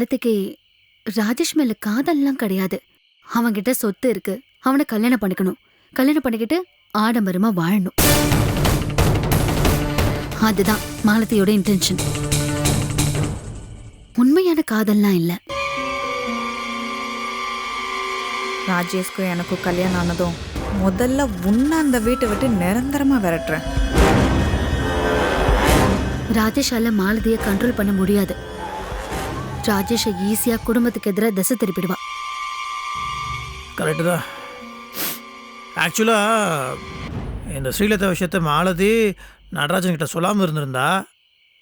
மாலதிக்கு ராஜேஷ் மேல காதல்லாம் கிடையாது. அவன்கிட்ட சொத்து இருக்கு. அவனை கல்யாணம் பண்ணிக்கணும். கல்யாணம் பண்ணிக்கிட்டு ஆடம்பரமா வாழணும். அதுதான் மாலதியோட இன்டென்ஷன் உண்மையான காதல்லாம் இல்ல. ராஜேஷ்க்கும் எனக்கும் கல்யாணம் ஆனதும் முதல்ல உன்னை அந்த வீட்டை விட்டு நிரந்தரமா விரட்டுறேன். ராஜேஷால மாலதிய கண்ட்ரோல் பண்ண முடியாது. ராஜேஷை ஈஸியா குடும்பத்துக்கு எதிராக திசை திருப்பிடுவான் கரெக்டு தான். ஆக்சுவலாக இந்த ஸ்ரீலதா விஷயத்த மாலதி நடராஜன் கிட்ட சொல்லாமல் இருந்திருந்தா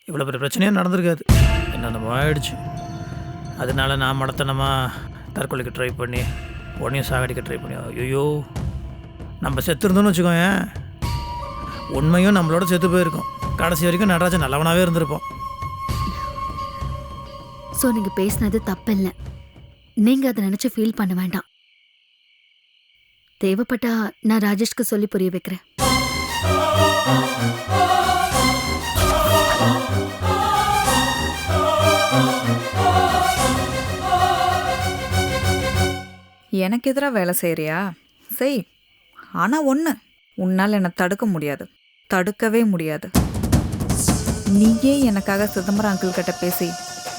இவ்வளோ பெரிய பிரச்சனையே நடந்திருக்காது. என்னென்னமோ ஆயிடுச்சு. அதனால நான் மடத்தனமாக தற்கொலைக்கு ட்ரை பண்ணி உடனே சாகடிக்க ட்ரை பண்ணி ஐயோ நம்ம செத்துருந்தோம்னு வச்சுக்கோங்க உண்மையும் நம்மளோட செத்து போயிருக்கோம். கடைசி வரைக்கும் நடராஜன் நல்லவனாகவே இருந்திருப்போம் ஸோ நீங்கள் பேசினது தப்பில்லை. நீங்கள் அதை நினச்சி ஃபீல் பண்ண வேண்டாம். தேவைப்பட்டா நான் ராஜேஷ்க்கு சொல்லி புரிய வைக்கிறேன். எனக்கு எதிராக வேலை செய்கிறியா செய். ஆனால் ஒன்று உன்னால் என்னை தடுக்க முடியாது. தடுக்கவே முடியாது. நீயே எனக்காக சிதம்பரம் அங்கிள் கிட்ட பேசி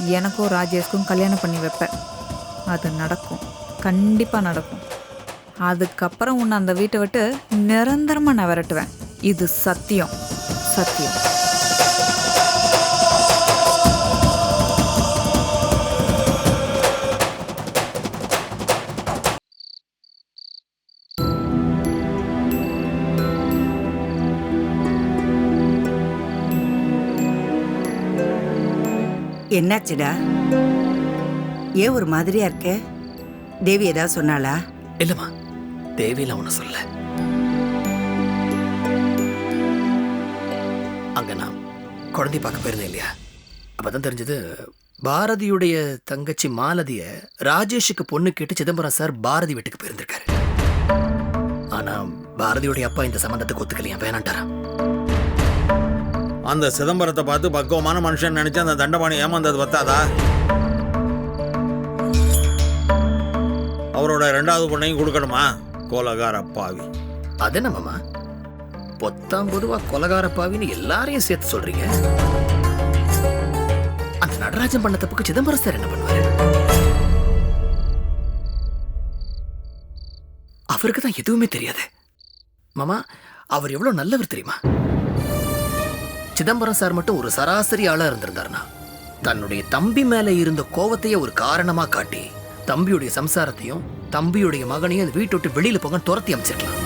எனக்கும் ராஜேஷ்க்கும் கல்யாணம் பண்ணி வைப்பேன் அது நடக்கும். கண்டிப்பாக நடக்கும். அதுக்கப்புறம் உன்னை அந்த வீட்டை விட்டு நிரந்தரமாக நான் விரட்டுவேன். இது சத்தியம். சத்தியம். என்னாச்சுடா? ஏன் ஒரு மாதிரியா இருக்க? தேவி ஏதாவது சொன்னாளா? இல்லம்மா தேவியில ஒன்று சொல்ல. அங்க நான் குழந்தை பார்க்க போயிருந்தேன் இல்லையா? அப்பதான் தெரிஞ்சது பாரதியுடைய தங்கச்சி மாலதிய ராஜேஷுக்கு பொண்ணு கேட்டு சிதம்பரம் சார் பாரதி வீட்டுக்கு போயிருந்திருக்காரு. ஆனா பாரதியுடைய அப்பா இந்த சம்பந்தத்துக்கு ஒத்துக்கலையா? வேணான்ட்டாராம். அந்த சிதம்பரத்தை பார்த்து பக்குவமான மனுஷன் நினைச்சு அந்த தண்டபாணி ஏமாந்தது பத்தாதா? அவரோட ரெண்டாவது பொண்ணையும் கொடுக்கணுமா? கோலகார பாவி. அது என்ன மாமா? பொத்தாம் பொதுவா கொலகார பாவின்னு எல்லாரையும் சேர்த்து சொல்றீங்க. அந்த நடராஜன் பண்ண தப்புக்கு சிதம்பரம் சார் என்ன பண்ணுவாரு? அவருக்கு தான் எதுவுமே தெரியாது. மாமா அவர் எவ்வளவு நல்லவர் தெரியுமா? சிதம்பரம் சார் மட்டும் ஒரு சராசரி ஆளா இருந்திருந்தாருன்னா தன்னுடைய தம்பி மேல இருந்த கோவத்தையே ஒரு காரணமா காட்டி தம்பியுடைய சம்சாரத்தையும் தம்பியுடைய மகனையும் அந்த வீட்டு விட்டு வெளியில போக துரத்தி அமைச்சிருக்கலாம்.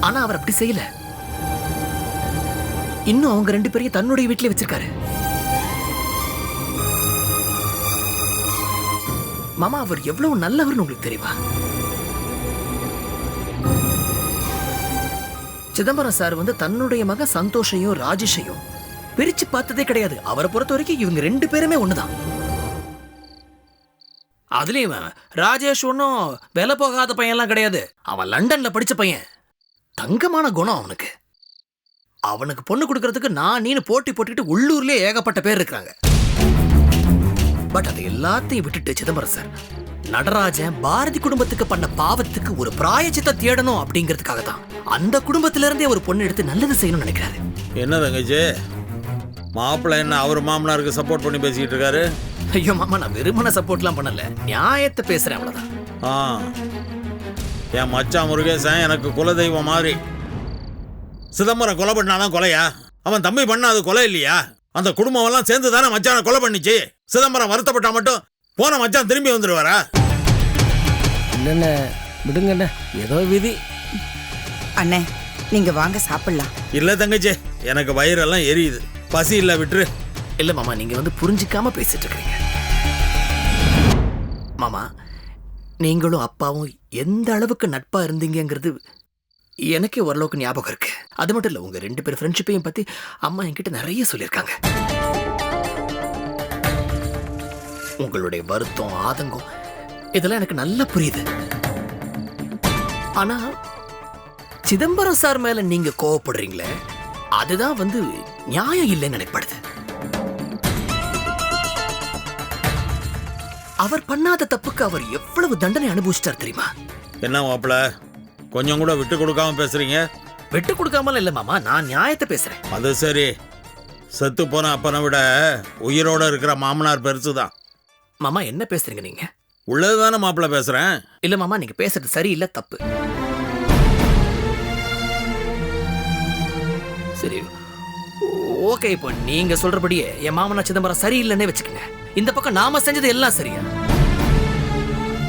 ஆனா அவர் அப்படி செய்யல. இன்னும் அவங்க ரெண்டு பேரையும் தன்னுடைய வீட்டில் வச்சிருக்காரு. மாமா அவர் எவ்வளவு நல்லவர்னு உங்களுக்கு தெரியுமா? சிதம்பரம் சார் வந்து தன்னுடைய மகன் சந்தோஷையும் ராஜேஷையும் பிரிச்சு பார்த்ததே கிடையாது. அவரை பொறுத்த வரைக்கும் இவங்க ரெண்டு பேருமே ஒண்ணுதான். அதுலயும் ராஜேஷ் ஒன்றும் விலை போகாத பையன்லாம் கிடையாது. அவன் லண்டன்ல படிச்ச பையன். தங்கமான குணம் அவனுக்கு. அவனுக்கு பொண்ணு கொடுக்கறதுக்கு நான் நீனு போட்டி போட்டுக்கிட்டு உள்ளூர்லயே ஏகப்பட்ட பேர் இருக்கிறாங்க. பட் அதை எல்லாத்தையும் விட்டுட்டு சிதம்பரம் சார் நடராஜன் பாரதி குடும்பத்துக்கு பண்ண பாவத்துக்கு ஒரு பிராயச்சித்த தேடணும் அப்படிங்கிறதுக்காக தான் அந்த குடும்பத்தில இருந்தே ஒரு பொண்ணு எடுத்து நல்லது செய்யணும்னு நினைக்கிறாரு. என்ன தங்கச்சி? மாப்பிள்ளை என்ன அவர் மாமனாருக்கு சப்போர்ட் பண்ணி பேசிக்கிட்டு இருக்காரு? ஐயோ மாமா நான் வெறுமன சப்போர்ட்லாம் பண்ணல. நியாயத்தை பேசுறேன் அவ்வளவுதான். ஆ. என் மச்சான் முருகேசன் எனக்கு குலதெய்வம் மாதிரி. சிதம்பரம் கொலை பண்ணாதான் கொலையா? அவன் தம்பி பண்ணா அது கொலை இல்லையா? அந்த குடும்பம் எல்லாம் சேர்ந்து தானே மச்சானை கொலை பண்ணிச்சு? சிதம்பரம் வருத்தப்பட்டா மட்டும் போன மச்சான் திரும்பி வந்துடுவாரா என்னென்ன? விடுங்கண்ணே. ஏதோ விதி. அண்ணே நீங்க வாங்க சாப்பிடலாம். இல்ல தங்கச்சி எனக்கு வயிறெல்லாம் எரியுது. பசி இல்ல விட்டுரு. இல்ல மாமா நீங்க வந்து புரிஞ்சுக்காம பேசிட்டு இருக்கீங்க. மாமா நீங்களும் அப்பாவும் எந்த அளவுக்கு நட்பா இருந்தீங்கங்கிறது எனக்கே ஓரளவுக்கு ஞாபகம் இருக்கு. அது மட்டும் இல்ல உங்க ரெண்டு பேர் ஃப்ரெண்ட்ஷிப்பையும் பத்தி அம்மா என்கிட்ட நிறைய சொல்லியிருக்காங்க. உங்களுடைய வருத்தம் ஆதங்கம் இதெல்லாம் எனக்கு நல்லா புரியுது. ஆனா சிதம்பரம் சார் மேல நீங்க கோவப்படுறீங்களே அதுதான் வந்து நியாயம் இல்லைன்னு நினைப்படுது. அவர் பண்ணாத தப்புக்கு அவர் எவ்வளவு தண்டனை அனுபவிச்சிட்டார் தெரியுமா? என்ன மாப்பிள கொஞ்சம் கூட விட்டு கொடுக்காம பேசுறீங்க? விட்டு கொடுக்காமல இல்ல மாமா நான் நியாயத்தை பேசுறேன். அது சரி. செத்து போன அப்பனை விட உயிரோட இருக்கிற மாமனார் பெருசுதான். மாமா என்ன பேசுறீங்க நீங்க? உள்ளதுதானே மாப்பிள்ள பேசுறேன்? இல்ல மாமா நீங்க பேசுறது சரியில்லை தப்பு. சரி ஓகே இப்போ நீங்க சொல்றபடியே என் மாமனா சிதம்பரம் சரியில்லைன்னே வச்சுக்கோங்க. இந்த பக்கம் நாம செஞ்சது எல்லாம் சரியா?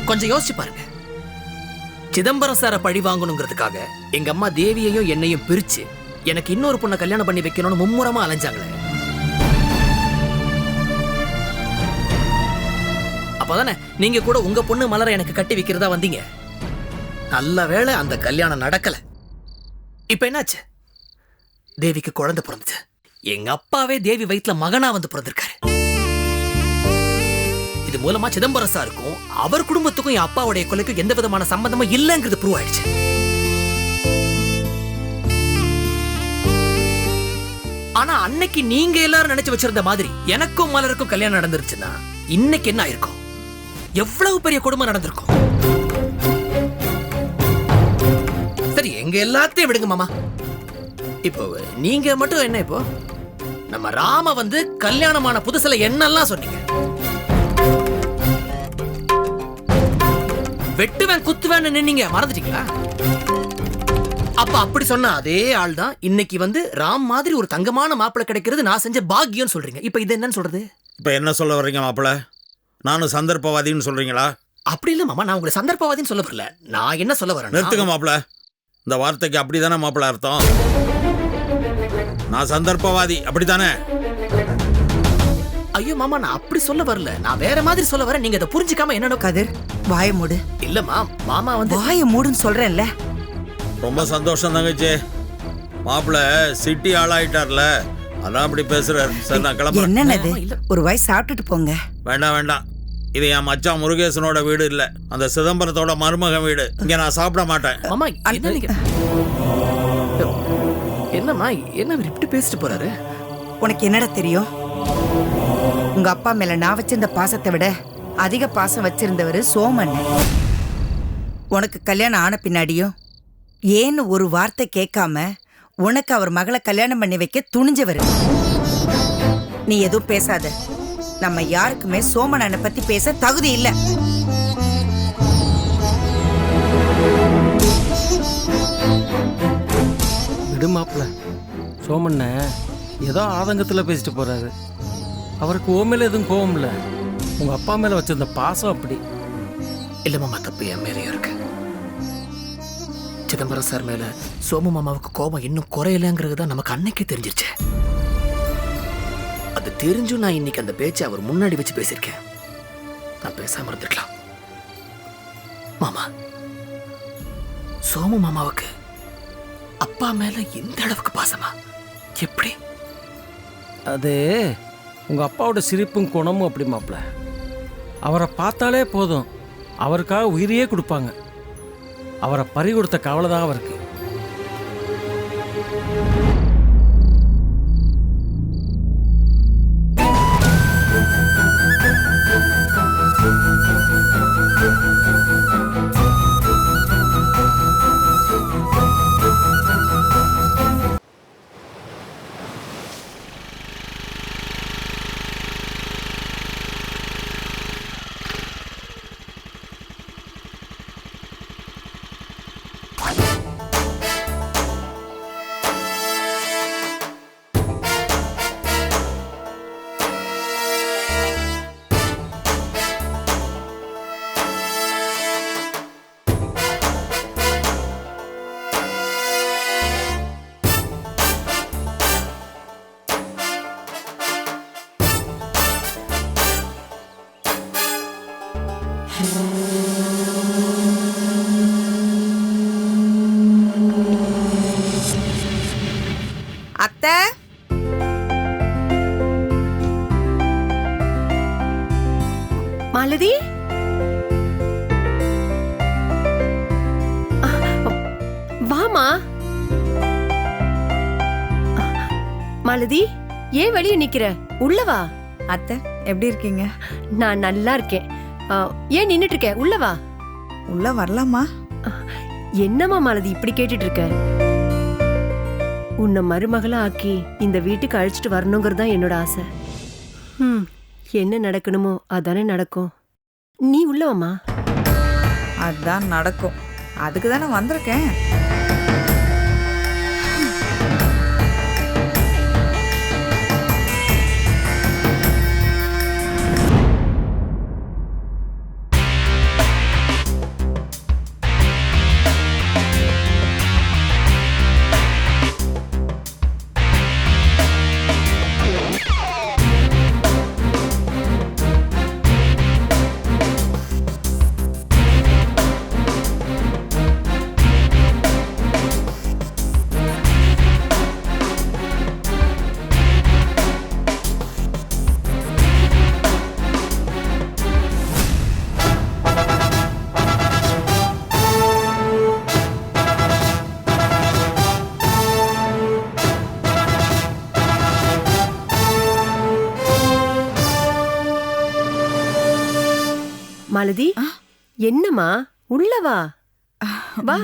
கொஞ்சம் யோசிச்சு பாருங்க. சிதம்பரம் சாரை பழி வாங்கணுங்கிறதுக்காக எங்க அம்மா தேவியையும் என்னையும் பிரிச்சு எனக்கு இன்னொரு பொண்ணை கல்யாணம் பண்ணி வைக்கணும்னு மும்முரமா அலைஞ்சாங்களே. அப்பதானே நீங்க கூட உங்க பொண்ணு மலரை எனக்கு கட்டி வைக்கிறதா வந்தீங்க? நல்ல வேளை அந்த கல்யாணம் நடக்கல. இப்ப என்னாச்சு? தேவிக்கு குழந்தை பிறந்துச்சு. எங்க அப்பாவே தேவி வயித்துல மகனா வந்து பிறந்திருக்காரு. இது மூலமா சிதம்பரம் சாருக்கும் அவர் குடும்பத்துக்கும் என் அப்பாவுடைய கொலைக்கும் எந்த விதமான சம்பந்தமும் இல்லைங்கிறது ப்ரூவ் ஆயிடுச்சு. ஆனா அன்னைக்கு நீங்க எல்லாரும் நினைச்சு வச்சிருந்த மாதிரி எனக்கும் மலருக்கும் கல்யாணம் நடந்துருச்சுன்னா இன்னைக்கு என்ன ஆயிருக்கும்? எவ்வளவு பெரிய கொடுமை நடந்திருக்கும்? சரி எங்க எல்லாத்தையும் விடுங்க மாமா. இப்போ நீங்க மட்டும் என்ன இப்போ? நம்ம ராம வந்து கல்யாணமான புதுசுல என்னெல்லாம் சொன்னீங்க? வெட்டுவேன் குத்துவேன்னு நின்னீங்க மறந்துட்டீங்களா? அப்ப அப்படி சொன்ன அதே ஆள் தான் இன்னைக்கு வந்து ராம் மாதிரி ஒரு தங்கமான மாப்பிள்ளை கிடைக்கிறது நான் செஞ்ச பாக்கியம் சொல்றீங்க. இப்ப இது என்னன்னு சொல்றது? இப்ப என்ன சொல்ல வர்றீங்க மாப்பிள்ள? நானும் சந்தர்ப்பவாதின்னு சொல்றீங்களா? அப்படி இல்ல மாமா நான் உங்களை சந்தர்ப்பவாதின்னு சொல்ல வரல. நான் என்ன சொல்ல வரேன் நிறுத்துங்க மாப்பிள்ள இந்த வார்த்தைக்கு அப்படிதானே மாப்பிள்ள அர்த்தம்? நான் சந்தர்ப்பவாதி அப்படித்தானே? ஐயோ மாமா நான் அப்படி சொல்ல வரல. நான் வேற மாதிரி சொல்ல வரேன். நீங்க அதை புரிஞ்சுக்காம என்ன கதிர் வாய மூடு. இல்லம்மா மாமா வந்து வாய மூடுன்னு சொல்றேன்ல. ரொம்ப சந்தோஷம் தங்கச்சி. மாப்பிள்ள சிட்டி ஆளாயிட்டார்ல. அதான் அப்படி பேசுறாரு. சரி நான் கிளம்புறேன். என்னன்னது? இல்ல. ஒரு வாய் சாப்பிட்டுட்டு போங்க. வேண்டாம் வேண்டாம். இது என் மச்சான் முருகேசனோட வீடு இல்ல. அந்த சிதம்பரத்தோட மருமகன் வீடு. இங்க நான் சாப்பிட மாட்டேன். மாமா என்ன நீங்க என்னம்மா என்ன இவர் இப்படி பேசிட்டு போறாரு? உனக்கு என்னடா தெரியும்? உங்க அப்பா மேல நான் வச்சிருந்த பாசத்தை விட அதிக பாசம் வச்சிருந்தவர் சோமன். உனக்கு கல்யாணம் ஆன பின்னாடியும் ஏன்னு ஒரு வார்த்தை கேட்காம உனக்கு அவர் மகளை கல்யாணம் பண்ணி வைக்க துணிஞ்சவர். நீ எதுவும் பேசாத. நம்ம யாருக்குமே சோமனனை பத்தி பேச தகுதி இல்ல. விடு மாப்பிள்ள. சோமண்ண ஏதோ ஆதங்கத்தில் பேசிட்டு போறாரு. அவருக்கு ஓ மேல எதுவும் கோவம் இல்லை. உங்க அப்பா மேல வச்சிருந்த பாசம் அப்படி. இல்ல மாமா தப்பு என் மேலேயும் இருக்கு. சிதம்பரம் சார் மேல சோமு மாமாவுக்கு கோபம் இன்னும் குறையலங்கிறது தான் நமக்கு அன்னைக்கே தெரிஞ்சிருச்சு. அது தெரிஞ்சும் நான் இன்னைக்கு அந்த பேச்சை அவர் முன்னாடி வச்சு பேசியிருக்கேன். நான் பேசாம இருந்துக்கலாம். மாமா சோமு மாமாவுக்கு அப்பா மேல இந்த அளவுக்கு பாசமா? எப்படி? அது உங்க அப்பாவோட சிரிப்பும் குணமும் அப்படி மாப்பிள்ள அவரை பார்த்தாலே போதும். அவருக்காக உயிரையே கொடுப்பாங்க. அவரை பறி கொடுத்த கவலை தான் அவருக்கு. வாமா அ, மாலதி ஏன் வெளியே நிக்கிற? உள்ள வா. அத்தை எப்படி இருக்கீங்க? நான் நல்லா இருக்கேன். ஆ, ஏன் நின்னுட்டு இருக்க உள்ள வா. உள்ள வரலாமா? என்னம்மா மாலதி இப்படி கேட்டுட்டு இருக்க உன்னை மருமகளா ஆக்கி இந்த வீட்டுக்கு அழைச்சிட்டு வரணுங்கிறது தான் என்னோட ஆசை. ம் என்ன நடக்கணுமோ அதானே நடக்கும். நீ உள்ள வாம்மா. அதுதான் நடக்கும். அதுக்கு தானே வந்திருக்கேன். மாலதி என்னம்மா? உள்ள வா. வா.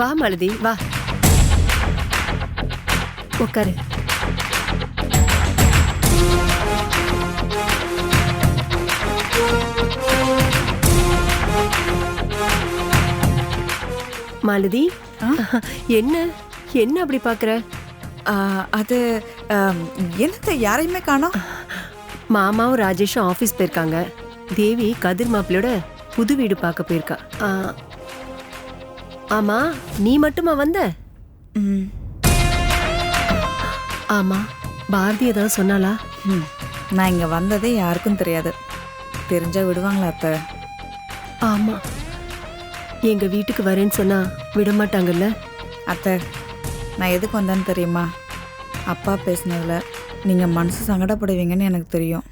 வா மாலதி வா. உட்காரு மாலதி என்ன? என்ன அப்படி பாக்குற? அது என்னத்த யாரையுமே காணோம்? மாமாவும் ராஜேஷும் ஆபீஸ் போயிருக்காங்க. தேவி கதிர் மாப்பிளையோட புது வீடு பார்க்க போயிருக்கா. ஆமா நீ மட்டுமா வந்த? ம், ஆமா பாரதி ஏதாவது சொன்னாளா? ம். நான் இங்க வந்ததே யாருக்கும் தெரியாது. தெரிஞ்சா விடுவாங்களா அத்தை? ஆமா. எங்க வீட்டுக்கு வரேன்னு சொன்னா விட மாட்டாங்கல்ல அத்தை நான் எதுக்கு வந்தேன்னு தெரியுமா? அப்பா பேசினதுல நீங்க மனசு சங்கடப்படுவீங்கன்னு எனக்கு தெரியும்.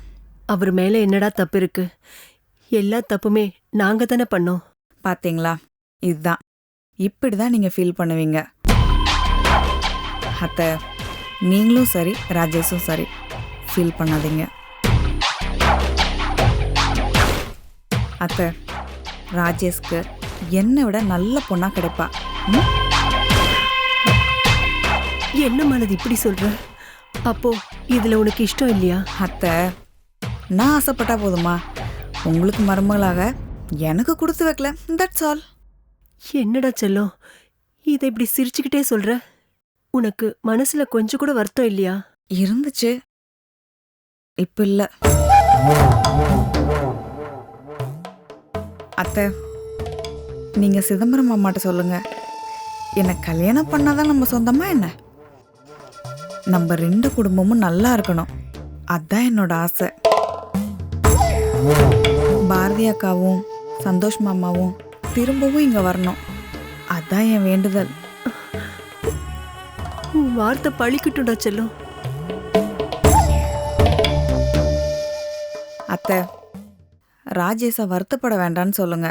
அவர் மேல என்னடா தப்பு இருக்கு? எல்லா தப்புமே நாங்க தானே பண்ணோம். பாத்தீங்களா? இதுதான். இப்படி தான் நீங்கள் ஃபீல் பண்ணுவீங்க. அத்தை நீங்களும் சரி ராஜேஷும் சரி ஃபீல் பண்ணாதீங்க. அத்தை ராஜேஷ்க்கு என்னை விட நல்ல பொண்ணா கிடைப்பா. ம்? என்ன மனது இப்படி சொல்ற? அப்போ இதுல உனக்கு இஷ்டம் இல்லையா? அத்தை நான் ஆசைப்பட்டா போதுமா உங்களுக்கு மருமகளாக எனக்கு கொடுத்து வைக்கல. தட்ஸ் ஆல் என்னடா செல்லம்? இதை இப்படி சிரிச்சுக்கிட்டே சொல்ற? உனக்கு மனசுல கொஞ்சம் கூட வருத்தம் இல்லையா? இருந்துச்சு. இப்ப இல்ல. அத்தை நீங்க சிதம்பரம் அம்மாட்ட சொல்லுங்க. என்ன கல்யாணம் பண்ணாதான் நம்ம சொந்தமா என்ன? நம்ம ரெண்டு குடும்பமும் நல்லா இருக்கணும். அதான் என்னோட ஆசை. பாரதி அக்காவும் சந்தோஷ் மாமாவும் திரும்பவும் இங்க வரணும். அதான் என் வேண்டுதல். உன் வார்த்தை பழிக்கட்டும்டா செல்லம். அத்தை ராஜேஷை வருத்தப்பட வேண்டான்னு சொல்லுங்க.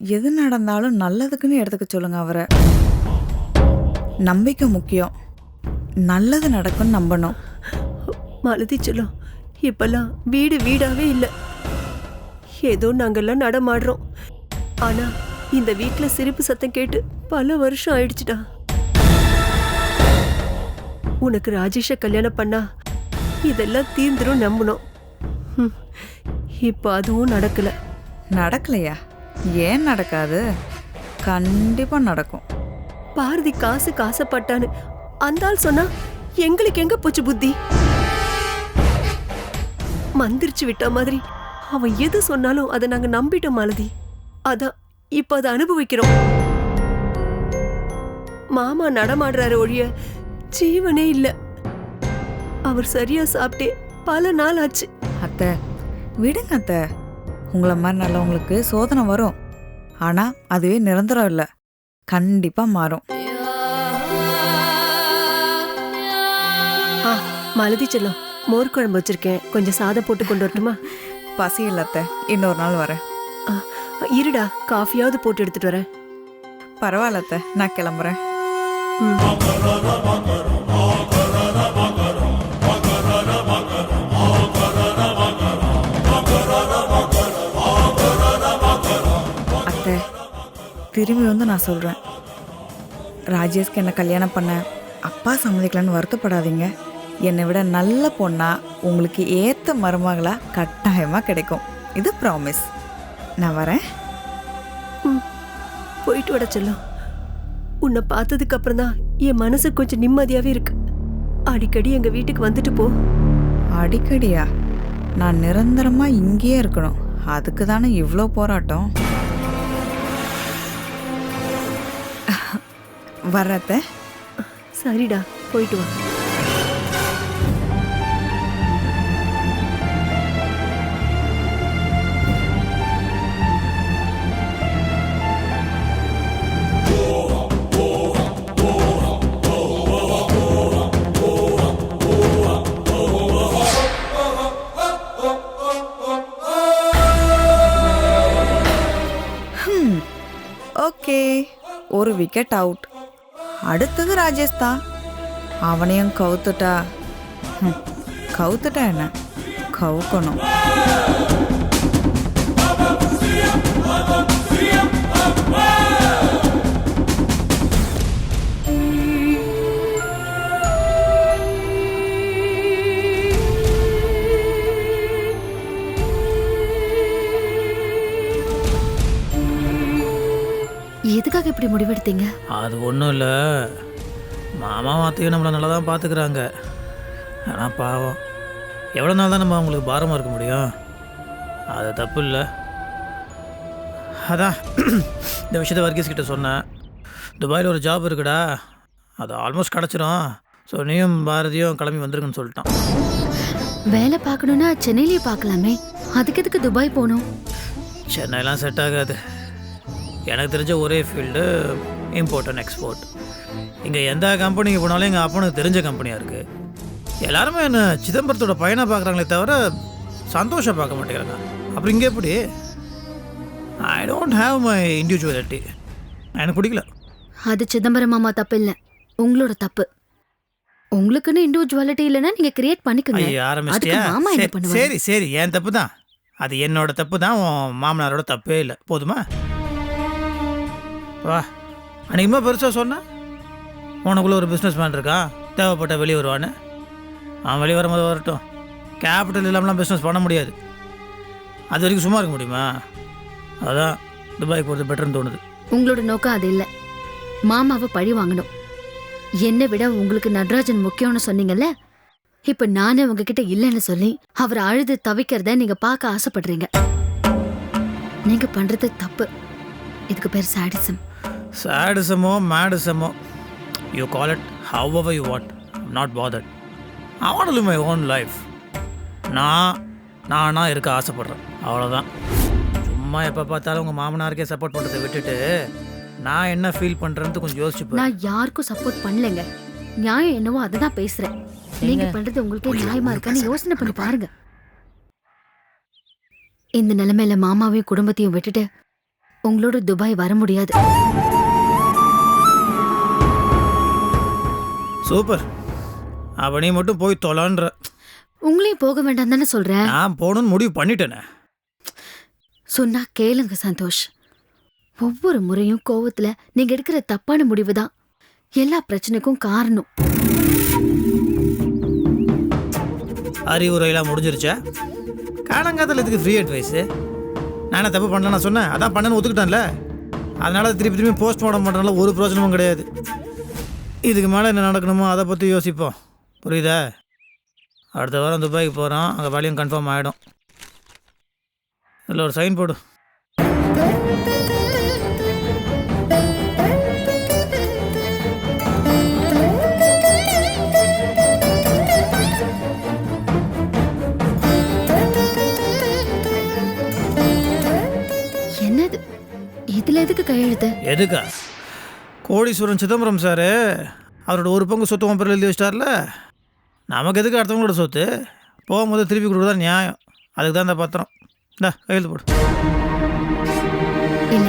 எது நடந்தாலும் நல்லதுக்குன்னு எடுத்துக்க சொல்லுங்க அவரை. நம்பிக்கை முக்கியம். நல்லது நடக்கும்னு நம்பணும். மாலதி செல்லம் இப்பெல்லாம் வீடு வீடாவே இல்ல. ஏதோ நாங்கெல்லாம் நடமாடுறோம். ஆனா இந்த வீட்ல சிரிப்பு சத்தம் கேட்டு பல வருஷம் ஆயிடுச்சுடா. உனக்கு ராஜேஷ கல்யாணம் பண்ணா இதெல்லாம் தீர்ந்துரும் நம்பணும் இப்ப அதுவும் நடக்கல. நடக்கலையா? ஏன் நடக்காது? கண்டிப்பா நடக்கும். பாரதி காசு காசப்பட்டான்னு அந்த ஆள் சொன்னா எங்களுக்கு எங்க போச்சு புத்தி? மந்திரிச்சு விட்ட மாதிரி அவன் எது சொன்னாலும் அதை நாங்க நம்பிட்டோம் மாலதி. அதான் இப்ப அதை அனுபவிக்கிறோம். மாமா நடமாடுறாரு ஒழிய ஜீவனே இல்ல. அவர் சரியா சாப்பிட்டே பல நாள் ஆச்சு. அத்தை விடுங்க அத்தை. உங்களை மாதிரி நல்லவங்களுக்கு சோதனை வரும். ஆனா அதுவே நிரந்தரம் இல்லை. கண்டிப்பா மாறும். மலதி செல்லம் மோர் குழம்பு வச்சிருக்கேன். கொஞ்சம் சாதம் போட்டு கொண்டு வரட்டுமா? பசி இல்லாத்த இன்னொரு நாள் வரேன். இருடா. காஃபியாவது போட்டு எடுத்துட்டு வரேன். பரவாயில்லத்த நான் கிளம்புறேன். அத்தை திரும்பி வந்து நான் சொல்கிறேன் ராஜேஷ்க்கு என்னை கல்யாணம் பண்ண அப்பா சம்மதிக்கலான்னு வருத்தப்படாதீங்க. என்னை விட நல்ல பொண்ணா உங்களுக்கு ஏற்ற மருமகளா கட்டாயமாக கிடைக்கும். இது ப்ராமிஸ் நான் வரேன். போயிட்டு வட செல்லம். உன்னை பார்த்ததுக்கு அப்புறம் தான் என் மனசு கொஞ்சம் நிம்மதியாவே இருக்கு. அடிக்கடி எங்க வீட்டுக்கு வந்துட்டு போ. அடிக்கடியா? நான் நிரந்தரமாக இங்கேயே இருக்கணும். அதுக்கு தானே இவ்வளோ போராட்டம்? வர்றத சரிடா போயிட்டு வா. விக்கெட் அவுட் அடுத்தது ராஜேஷ் தான் அவனையும் கவுத்துட்டா. கவுத்துட்டா என்ன? கவுக்கணும். இப்படி முடிவெடுத்தீங்க? அது ஒன்றும் இல்லை. மாமா மாத்தையும் நம்மளை நல்லா தான் பார்த்துக்கிறாங்க ஆனால் பாவம். எவ்வளோ நாள் தான் நம்ம அவங்களுக்கு பாரமாக இருக்க முடியும்? அது தப்பு இல்லை. அதான். இந்த விஷயத்தை வர்கீஸ் கிட்ட சொன்னேன். துபாயில் ஒரு ஜாப் இருக்குடா. அது ஆல்மோஸ்ட் கிடச்சிரும். ஸோ நீயும் பாரதியும் கிளம்பி வந்துருங்கன்னு சொல்லிட்டான். வேலை பார்க்கணும்னா சென்னையிலேயே பார்க்கலாமே. அதுக்கு எதுக்கு துபாய் போகணும்? சென்னைலாம் செட் ஆகாது. எனக்கு தெரிஞ்ச ஒரே ஃபீல்டு இம்போர்ட் அண்ட் எக்ஸ்போர்ட் இங்கே எந்த கம்பெனிக்கு போனாலும் எங்கள் அப்பனுக்கு தெரிஞ்ச கம்பெனியாக இருக்குது எல்லாருமே என்ன சிதம்பரத்தோட பையனை பார்க்குறாங்களே தவிர சந்தோஷம் பார்க்க மாட்டேங்கிறாங்க. அப்புறம் இங்கே எப்படி? I don't have my individuality எனக்கு பிடிக்கல. அது சிதம்பரம் மாமா தப்பு இல்ல. உங்களோட தப்பு. உங்களுக்குன்னு இண்டிவிஜுவாலிட்டி இல்லைன்னா நீங்க கிரியேட் பண்ணிக்கோங்க. ஐயா ஆரம்பிச்சிட்டியா அதுக்கு மாமா என்ன சரி? சரி சரி என் தப்பு தான். அது என்னோட தப்பு தான் உன் மாமனாரோட தப்பே இல்லை. போதுமா? வா. அன்றைக்குமே பெருசாக சொன்னால் உனக்குள்ளே ஒரு பிஸ்னஸ் மேன் இருக்கான் தேவைப்பட்ட வெளியே வருவான்னு. அவன் வெளியே வரும்போது வரட்டும். கேபிட்டல் இல்லாமலாம் பிஸ்னஸ் பண்ண முடியாது. அது வரைக்கும் சும்மா இருக்க முடியுமா? அதான் துபாய்க்கு போகிறது பெட்டர்னு தோணுது. உங்களோட நோக்கம் அது இல்லை. மாமாவை பழி வாங்கணும். என்னை விட உங்களுக்கு நடராஜன் முக்கியம்னு சொன்னீங்கல்ல? இப்ப நானே உங்ககிட்ட இல்லைன்னு சொல்லி அவர் அழுது தவிக்கிறத நீங்க பார்க்க ஆசைப்படுறீங்க. நீங்க பண்றது தப்பு. இதுக்கு பேர் சாடிசம் சேடிசமோ மேடிசமோ you call it however you want not bothered I want live my own life நான் நானா இருக்க ஆசைப்பட்றேன். அவ்வளோதான் சும்மா எப்போ பார்த்தாலும் உங்கள் மாமனாருக்கே சப்போர்ட் பண்ணுறதை விட்டுட்டு நான் என்ன ஃபீல் பண்ணுறேன்னு கொஞ்சம் யோசிச்சு. நான் யாருக்கும் சப்போர்ட் பண்ணலைங்க. நியாயம் என்னவோ அதை தான் பேசுறேன். நீங்க பண்றது உங்களுக்கே நியாயமா இருக்கான்னு யோசனை பண்ணி பாருங்க. இந்த நிலைமையில மாமாவையும் குடும்பத்தையும் விட்டுட்டு உங்களோட துபாய் வர முடியாது. சூப்பர். நீ மட்டும் போய் தொலான்ற. உங்களையும் போக வேண்டாம் தானே சொல்றேன் நான் போகணும்னு முடிவு பண்ணிட்டேனே. சொன்னா கேளுங்க சந்தோஷ். ஒவ்வொரு முறையும் கோவத்துல நீங்க எடுக்கிற தப்பான முடிவு தான். எல்லா பிரச்சனைக்கும் காரணம். அறிவுரையெல்லாம் முடிஞ்சிருச்சா? காலங்காலத்தில் இதுக்கு ஃப்ரீ அட்வைஸு நானே தப்பு பண்ணல நான் சொன்னேன். அதான் பண்ணேன்னு ஒத்துக்கிட்டேன்ல. அதனால் திருப்பி திருப்பி போஸ்ட் மார்ட்டம் பண்ணுறதுனால ஒரு பிரயோஜனமும் கிடையாது. இதுக்கு மேலே என்ன நடக்கணுமோ அதை பற்றி யோசிப்போம். புரியுதா? அடுத்த வாரம் துபாய்க்கு போகிறோம் அங்கே வேலையும் கன்ஃபார்ம் ஆகிடும் இல்லை ஒரு சைன் போடு. இதுல எதுக்கு கையெழுத்து எதுக்கா? கோடீஸ்வரன் சிதம்பரம் சார் அவரோட ஒரு பங்கு சொத்து உன் பேரில் எழுதி வச்சிட்டார்ல? நமக்கு எதுக்கு அடுத்தவங்களோட சொத்து? போகும்போது திருப்பி கொடுக்குறதா நியாயம். அதுக்கு தான் இந்த பத்திரம். இந்தா கையெழுத்து போடு. இல்ல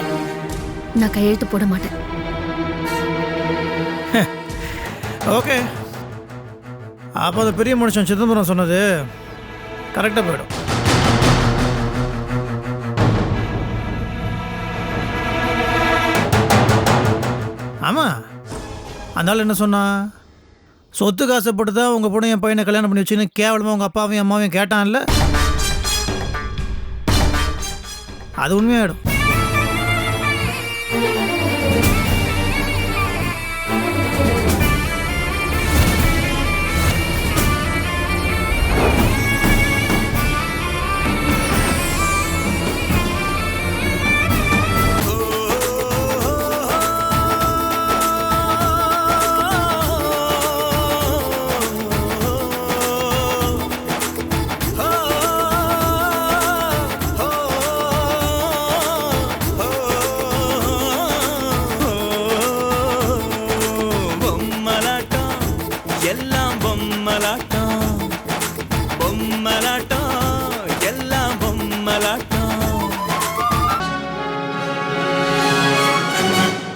நான் கையெழுத்து போட மாட்டேன். ஓகே. அப்போ அந்த பெரிய மனுஷன் சிதம்பரம் சொன்னது கரெக்டாக போயிடும். ஆமாம் அதனால என்ன சொன்னா? சொத்து காசப்பட்டு தான் உங்கள் பொண்ணு என் பையனை கல்யாணம் பண்ணி வச்சுன்னு கேவலமாக உங்கள் அப்பாவையும் அம்மாவையும் கேட்டான்ல? அது உண்மையாயிடும்.